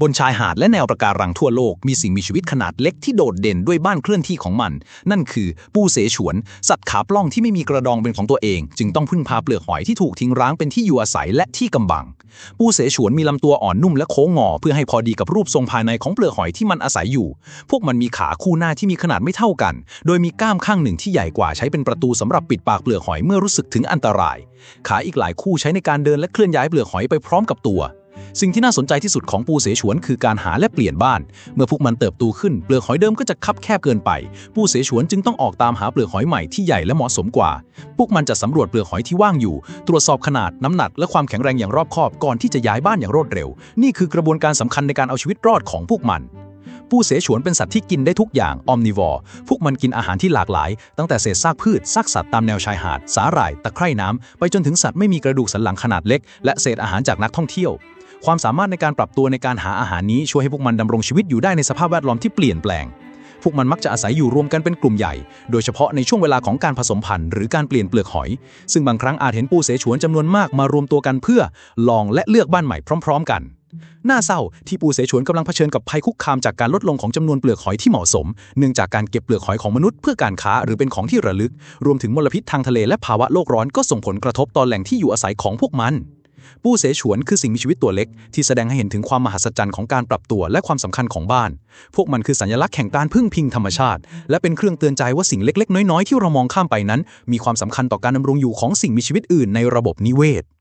บนชายหาดและแนวประการังทั่วโลกมีสิ่งมีชีวิตขนาดเล็กที่โดดเด่นด้วยบ้านเคลื่อนที่ของมัน นั่นคือปูเสฉวน สัตว์ขาปล้องที่ไม่มีกระดองเป็นของตัวเอง จึงต้องพึ่งพาเปลือกหอยที่ถูกทิ้งร้างเป็นที่อยู่อาศัยและที่กำบัง ปูเสฉวนมีลำตัวอ่อนนุ่มและโค้งงอ เพื่อให้พอดีกับรูปทรงภายในของเปลือกหอยที่มันอาศัยอยู่ พวกมันมีขาคู่หน้าที่มีขนาดไม่เท่ากัน โดยมีก้ามข้างหนึ่งที่ใหญ่กว่าใช้เป็นประตูสำหรับปิดปากเปลือกหอยเมื่อรู้สึกถึงอันตราย ขาอีกหลายคู่ใช้ในการเดินและเคลื่อนย้ายเปลือกหอยไปพร้อมกับตัว สิ่งที่น่าสนใจที่สุดของปูเสฉวนคือการหาและเปลี่ยนบ้าน เมื่อพวกมันเติบโตขึ้นเปลือกหอยเดิมก็จะคับแคบเกินไป ปูเสฉวนจึงต้องออกตามหาเปลือกหอยใหม่ที่ใหญ่และเหมาะสมกว่า พวกมันจะสำรวจเปลือกหอยที่ว่างอยู่ ตรวจสอบขนาดน้ำหนัก และความแข็งแรงอย่างรอบคอบก่อนที่จะย้ายบ้านอย่างรวดเร็ว นี่คือกระบวนการสำคัญในการเอาชีวิตรอดของพวกมันปูเสฉวนเป็นสัตว์ที่กินได้ทุกอย่างออมนิวอร์พวกมันกินอาหารที่หลากหลาย ตั้งแต่เศษซากพืชซากสัตว์ตามแนวชายหาด สาหร่าย ตะไคร่น้ำไปจนถึงสัตว์ไม่มีกระดูกสันหลังขนาดเล็ก และเศษอาหารจากนักท่องเที่ยว ความสามารถในการปรับตัวในการหาอาหารนี้ช่วยให้พวกมันดำรงชีวิตอยู่ได้ในสภาพแวดล้อมที่เปลี่ยนแปลง พวกมันมักจะอาศัยอยู่รวมกันเป็นกลุ่มใหญ่ โดยเฉพาะในช่วงเวลาของการผสมพันธุ์หรือการเปลี่ยนเปลือกหอย ซึ่งบางครั้งอาจเห็นปูเสฉวนจำนวนมากมารวมตัวกันเพื่อลองและเลือกบ้านใหม่พร้อม ๆ กันน่าเศร้าที่ปูเสฉวนกำลังเผชิญกับภัยคุกคามจากการลดลงของจำนวนเปลือกหอยที่เหมาะสม เนื่องจากการเก็บเปลือกหอยของมนุษย์เพื่อการค้าหรือเป็นของที่ระลึก รวมถึงมลพิษทางทะเลและภาวะโลกร้อนก็ส่งผลกระทบต่อแหล่งที่อยู่อาศัยของพวกมัน ปูเสฉวนคือสิ่งมีชีวิตตัวเล็ก ที่แสดงให้เห็นถึงความมหัศจรรย์ของการปรับตัวและความสำคัญของบ้าน พวกมันคือสัญลักษณ์แห่งการพึ่งพิงธรรมชาติ และเป็นเครื่องเตือนใจว่าสิ่งเล็ก ๆ น้อย ๆ ที่เรามองข้ามไปนั้น มีความสำคัญต่อการดำรงอยู่ของสิ่งมีชีวิตอื่นในระบบนิเวศ